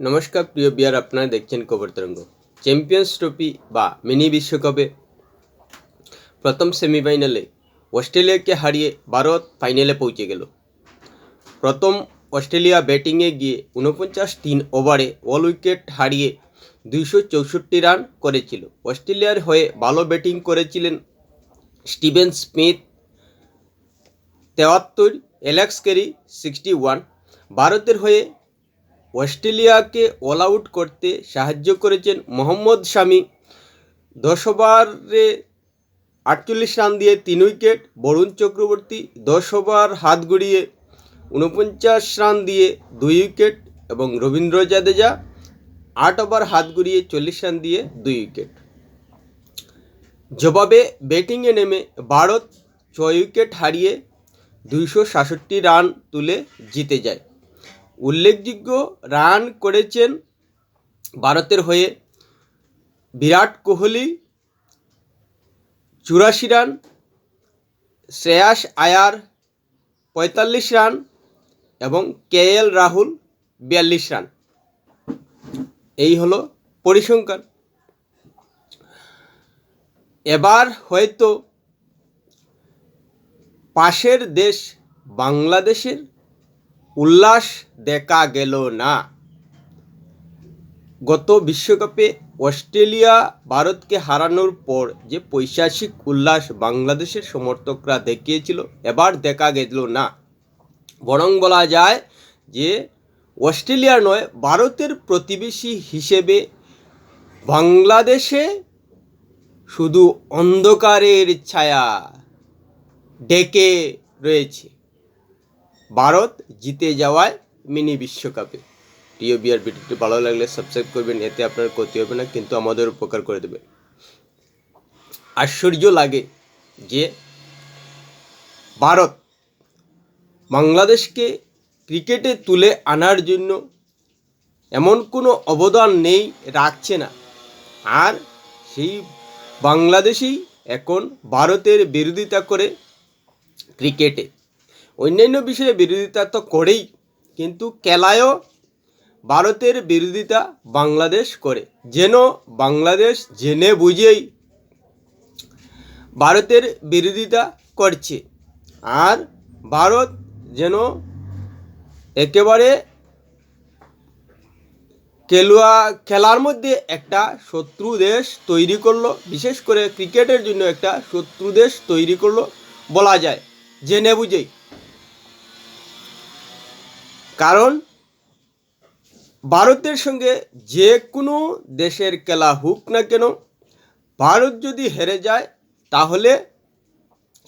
নমস্কার, প্রিয় বিয়ার আপনারা দেখছেন খবর তরঙ্গ। চ্যাম্পিয়ন্স ট্রফি বা মিনি বিশ্বকাপে প্রথম সেমিফাইনালে অস্ট্রেলিয়াকে হারিয়ে ভারত ফাইনালে পৌঁছে গেল। প্রথম অস্ট্রেলিয়া ব্যাটিংয়ে গিয়ে উনপঞ্চাশ তিন ওভারে অল উইকেট হারিয়ে দুইশো চৌষট্টি রান করেছিল। অস্ট্রেলিয়ার হয়ে ভালো ব্যাটিং করেছিলেন স্টিভেন স্মিথ। তেয়াত্তর, অ্যালেক্স কেরি সিক্সটি ওয়ান ভারতের হয়ে অস্ট্রেলিয়াকে অল আউট করতে সাহায্য করেছেন মোহাম্মদ শামি। দশ ওভারে আটচল্লিশ রান দিয়ে তিন উইকেট, বরুণ চক্রবর্তী দশ ওভার হাত গড়িয়ে উনপঞ্চাশ রান দিয়ে দুই উইকেট এবং রবীন্দ্র জাদেজা আট ওভার হাত গড়িয়ে চল্লিশ রান দিয়ে দুই উইকেট। জবাবে ব্যাটিংয়ে নেমে ভারত ছয় উইকেট হারিয়ে দুইশো সাতষট্টি রান তুলে জিতে যায়। উল্লেখযোগ্য রান করেছেন ভারতের হয়ে বিরাট কোহলি, চুরাশি রান, শ্রেয়াস আয়ার পঁয়তাল্লিশ রান এবং কে এল রাহুল বিয়াল্লিশ রান। এই হলো পরিসংখ্যান। এবার হয়তো পাশের দেশ বাংলাদেশের উল্লাস দেখা গেল না। গত বিশ্বকাপে অস্ট্রেলিয়া ভারতকে হারানোর পর যে পৈশাচিক উল্লাস বাংলাদেশের সমর্থকরা দেখিয়েছিল, এবার দেখা গেল না। বরং বলা যায় যে অস্ট্রেলিয়া নয়, ভারতের প্রতিবেশী হিসেবে বাংলাদেশে শুধু অন্ধকারের ছায়া ডেকে রয়েছে। ভারত জিতে যাওয়ায় মিনি বিশ্বকাপে। প্রিয় বিয়ার ভিডিওটি ভালো লাগলে সাবস্ক্রাইব করবেন, এতে আপনার ক্ষতি হবে না, কিন্তু আমাদের উপকার করে দেবে। আশ্চর্য লাগে যে ভারত বাংলাদেশকে ক্রিকেটে তুলে আনার জন্য এমন কোনো অবদান নেই, রাখছে না। আর সেই বাংলাদেশেই এখন ভারতের বিরোধিতা করে ক্রিকেটে। অন্যান্য বিষয়ে বিরোধিতা তো করেই, কিন্তু খেলায়ও ভারতের বিরোধিতা বাংলাদেশ করে। যেন বাংলাদেশ জেনে বুঝেই ভারতের বিরোধিতা করছে। আর ভারত যেন একেবারে খেলোয়া, খেলার মধ্যে একটা শত্রু দেশ তৈরি করল, বিশেষ করে ক্রিকেটের জন্য একটা শত্রু দেশ তৈরি করল বলা যায়, জেনে বুঝেই। কারণ ভারতের সঙ্গে যে কোনো দেশের খেলা হোক না কেন, ভারত যদি হেরে যায়, তাহলে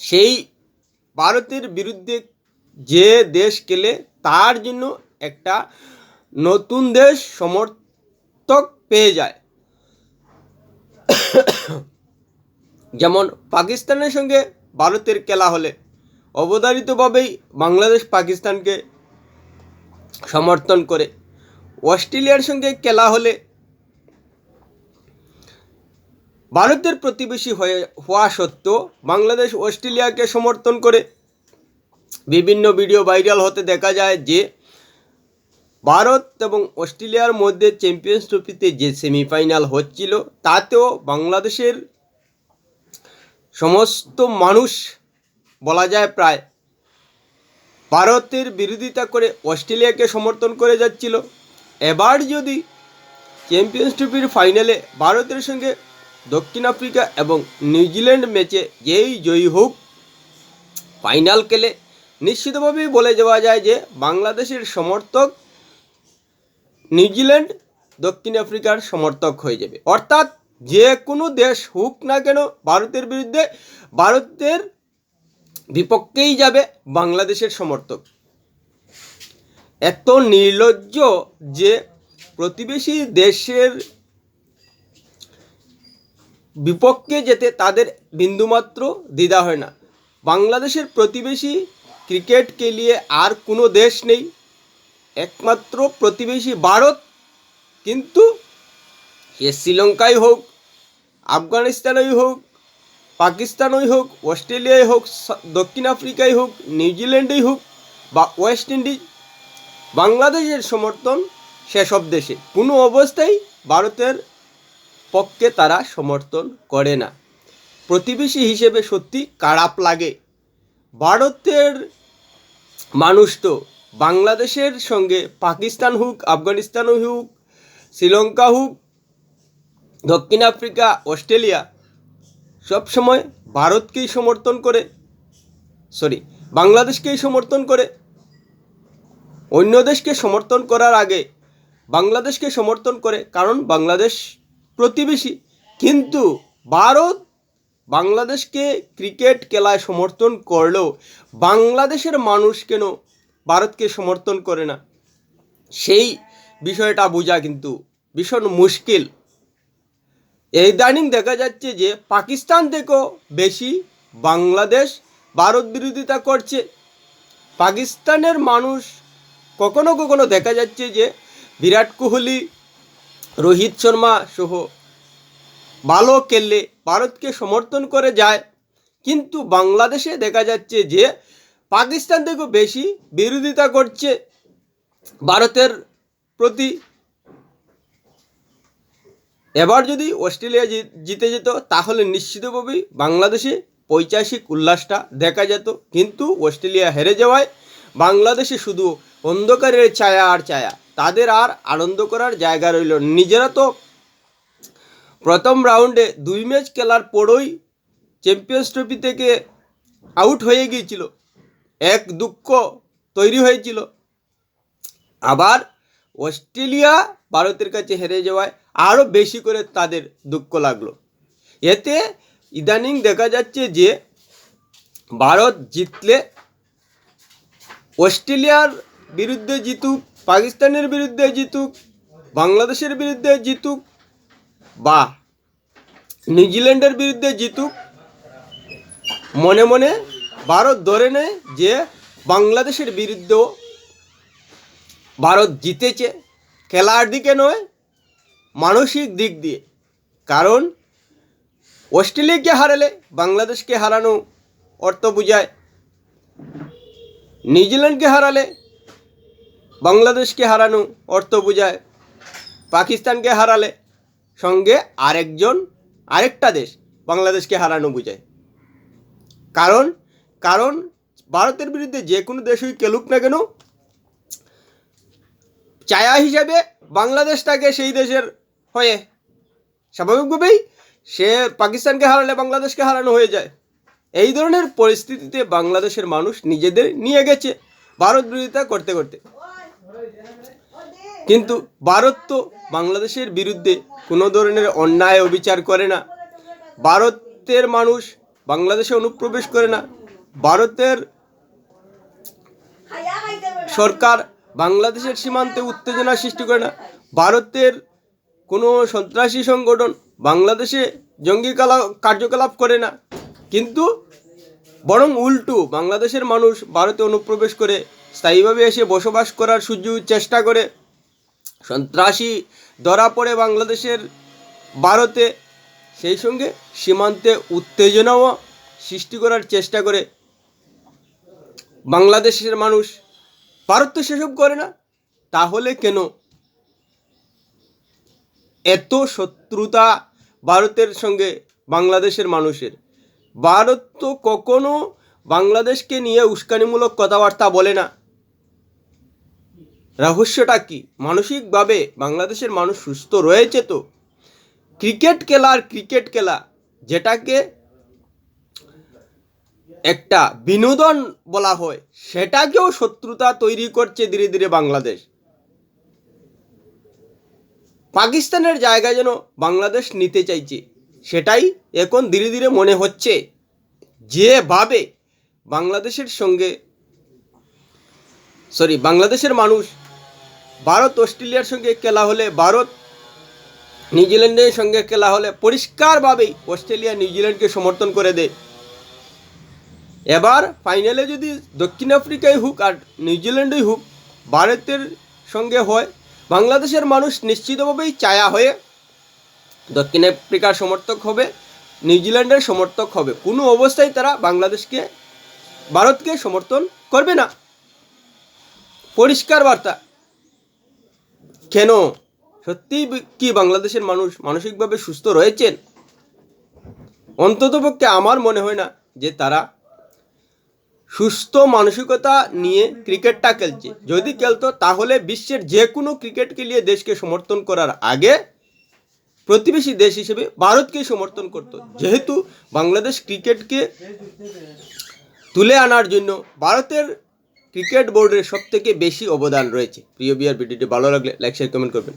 সেই ভারতের বিরুদ্ধে যে দেশ খেলে, তার জন্য একটা নতুন দেশ সমর্থক পেয়ে যায়। যেমন পাকিস্তানের সঙ্গে ভারতের খেলা হলে, অবধারিতভাবেই বাংলাদেশ পাকিস্তানকে সমর্থন করে। অস্ট্রেলিয়ার সঙ্গে খেলা হলে ভারতের প্রতিবেশী হয়ে হওয়া সত্ত্বেও বাংলাদেশ অস্ট্রেলিয়াকে সমর্থন করে বিভিন্ন ভিডিও ভাইরাল হতে দেখা যায় যে ভারত এবং অস্ট্রেলিয়ার মধ্যে চ্যাম্পিয়ন্স ট্রফিতে যে সেমিফাইনাল হচ্ছিল, তাতেও বাংলাদেশের সমস্ত মানুষ বলা যায় প্রায় ভারতের বিরোধিতা করে অস্ট্রেলিয়াকে সমর্থন করে যাচ্ছিল। এবার যদি চ্যাম্পিয়ন্স ট্রফির ফাইনালে ভারতের সঙ্গে দক্ষিণ আফ্রিকা এবং নিউজিল্যান্ড ম্যাচে যেই জয়ী হোক ফাইনাল খেলে নিশ্চিতভাবেই বলে যাওয়া যায় যে বাংলাদেশের সমর্থক নিউজিল্যান্ড দক্ষিণ আফ্রিকার সমর্থক হয়ে যাবে। অর্থাৎ যে কোনো দেশ হোক না কেন, ভারতের বিরুদ্ধে ভারতের বিপক্ষেই যাবে বাংলাদেশের সমর্থক। এত নির্লজ্জ যে প্রতিবেশী দেশের বিপক্ষে যেতে তাদের বিন্দুমাত্র দ্বিধা হয় না। বাংলাদেশের প্রতিবেশী ক্রিকেট খেলিয়ে আর কোনো দেশ নেই। একমাত্র প্রতিবেশী ভারত, কিন্তু সে শ্রীলঙ্কায় হোক, আফগানিস্তানেই হোক পাকিস্তানই হোক অস্ট্রেলিয়ায় হোক দক্ষিণ আফ্রিকায় হোক, নিউজিল্যান্ডেই হোক বা ওয়েস্ট ইন্ডিজ, বাংলাদেশের সমর্থন সেসব দেশে। কোনো অবস্থায় ভারতের পক্ষে তারা সমর্থন করে না। প্রতিবেশী হিসেবে সত্যি খারাপ লাগে। ভারতের মানুষ তো বাংলাদেশের সঙ্গে পাকিস্তান হোক আফগানিস্তান হোক, শ্রীলঙ্কা হোক, দক্ষিণ আফ্রিকা, অস্ট্রেলিয়া সবসময় ভারতকেই সমর্থন করে সরি বাংলাদেশকেই সমর্থন করে। অন্য দেশকে সমর্থন করার আগে বাংলাদেশকে সমর্থন করে, কারণ বাংলাদেশ প্রতিবেশী। কিন্তু ভারত বাংলাদেশকে ক্রিকেট খেলায় সমর্থন করলেও বাংলাদেশের মানুষ কেন ভারতকে সমর্থন করে না? সেই বিষয়টা বোঝা কিন্তু ভীষণ মুশকিল। এই ইদানিং দেখা যাচ্ছে যে পাকিস্তান থেকেও বেশি, বাংলাদেশ ভারত বিরোধিতা করছে। পাকিস্তানের মানুষ কখনো কখনো দেখা যাচ্ছে যে বিরাট কোহলি, রোহিত শর্মা সহ ভালো খেললে ভারতকে সমর্থন করে যায়। কিন্তু বাংলাদেশে দেখা যাচ্ছে যে পাকিস্তান থেকেও বেশি বিরোধিতা করছে ভারতের প্রতি। এবার যদি অস্ট্রেলিয়া জিতে যেত, তাহলে নিশ্চিতভাবেই বাংলাদেশে পৈচাসিক উল্লাসটা দেখা যেত। কিন্তু অস্ট্রেলিয়া হেরে যাওয়ায় বাংলাদেশে শুধু অন্ধকারের ছায়া আর ছায়া। তাদের আর আনন্দ করার জায়গা রইল নিজেরা তো প্রথম রাউন্ডে দুই ম্যাচ খেলার পরই চ্যাম্পিয়ন্স ট্রফি থেকে আউট হয়ে গিয়েছিল। এক দুঃখ তৈরি হয়েছিল। আবার অস্ট্রেলিয়া ভারতের কাছে হেরে যাওয়ায় আরও বেশি করে তাদের দুঃখ লাগল। এতে ইদানিং দেখা যাচ্ছে যে ভারত জিতলে অস্ট্রেলিয়ার বিরুদ্ধে জিতুক, পাকিস্তানের বিরুদ্ধে জিতুক, বাংলাদেশের বিরুদ্ধে জিতুক বা নিউজিল্যান্ডের বিরুদ্ধে জিতুক, মনে মনে ভারত ধরে নেয় যে বাংলাদেশের বিরুদ্ধেও ভারত জিতেছে। খেলার দিকে নয়, মানসিক দিক দিয়ে। কারণ অস্ট্রেলিয়াকে হারালে বাংলাদেশকে হারানো অর্থ বোঝায়। নিউজিল্যান্ডকে হারালে বাংলাদেশকে হারানো অর্থ বোঝায়। পাকিস্তানকে হারালে সঙ্গে আরেকজন, আরেকটা দেশ বাংলাদেশকে হারানো বোঝায়। কারণ কারণ, ভারতের বিরুদ্ধে যে কোনো দেশই খেলুক না কেন চায়া হিসাবে বাংলাদেশটাকে সেই দেশের হয়ে স্বাভাবিকভাবেই সে পাকিস্তানকে হারালে বাংলাদেশকে হারানো হয়ে যায়। এই ধরনের পরিস্থিতিতে বাংলাদেশের মানুষ নিজেদের নিয়ে গেছে ভারত বিরোধিতা করতে করতে। কিন্তু ভারত তো বাংলাদেশের বিরুদ্ধে কোনো ধরনের অন্যায় অবিচার করে না। ভারতের মানুষ বাংলাদেশে অনুপ্রবেশ করে না। ভারতের সরকার বাংলাদেশের সীমান্তে উত্তেজনা সৃষ্টি করে না। ভারতের কোনো সন্ত্রাসী সংগঠন বাংলাদেশে জঙ্গি কালা, কার্যকলাপ করে না। কিন্তু বরং উল্টো বাংলাদেশের মানুষ ভারতে অনুপ্রবেশ করে, স্থায়ীভাবে এসে বসবাস করার সুযোগ, চেষ্টা করে। সন্ত্রাসী ধরা পড়ে বাংলাদেশের ভারতে, সেই সঙ্গে সীমান্তে উত্তেজনাও সৃষ্টি করার চেষ্টা করে। বাংলাদেশের মানুষ ভারত তো সেসব করে না। তাহলে কেন? এত শত্রুতা ভারতের সঙ্গে বাংলাদেশের মানুষের। ভারত তো কখনো বাংলাদেশকে নিয়ে উস্কানিমূলক কথাবার্তা বলে না। রহস্যটা কি? মানসিকভাবে বাংলাদেশের মানুষ সুস্থ রয়েছে তো? ক্রিকেট খেলা আর ক্রিকেট খেলা, যেটাকে একটা বিনোদন বলা হয়, সেটাকেও শত্রুতা তৈরি করছে ধীরে ধীরে বাংলাদেশ। পাকিস্তানের জায়গা যেন বাংলাদেশ নিতে চাইছে, সেটাই এখন ধীরে ধীরে মনে হচ্ছে। যেভাবে বাংলাদেশের সঙ্গে সরি বাংলাদেশের মানুষ ভারত, অস্ট্রেলিয়ার সঙ্গে খেলা হলে ভারত, নিউজিল্যান্ডের সঙ্গে খেলা হলে পরিষ্কারভাবেই অস্ট্রেলিয়া নিউজিল্যান্ডকে সমর্থন করে দেয়। এবার ফাইনালে যদি দক্ষিণ আফ্রিকায় হোক আর নিউজিল্যান্ডই হোক, ভারতের সঙ্গে হয়, বাংলাদেশের মানুষ নিশ্চিতভাবেই চায়া হয়ে দক্ষিণ আফ্রিকার সমর্থক হবে নিউজিল্যান্ডের সমর্থক হবে। কোনো অবস্থায় তারা বাংলাদেশকে, ভারতকে সমর্থন করবে না। পরিষ্কার বার্তা। কেন? সত্যিই কি বাংলাদেশের মানুষ মানসিকভাবে সুস্থ রয়েছেন? অন্ততপক্ষে আমার মনে হয় না যে তারা সুস্থ মানসিকতা নিয়ে ক্রিকেটটা খেলছে। যদি খেলতো, তাহলে বিশ্বের যে কোনো ক্রিকেটকে নিয়ে দেশকে সমর্থন করার আগে প্রতিবেশী দেশ হিসেবে ভারতকে সমর্থন করত। যেহেতু বাংলাদেশ ক্রিকেটকে তুলে আনার জন্য ভারতের ক্রিকেট বোর্ডের সব থেকে বেশি অবদান রয়েছে। প্রিয় বিয়ার ভিডিওটি ভালো লাগলে লাইক শেয়ার কমেন্ট করবেন।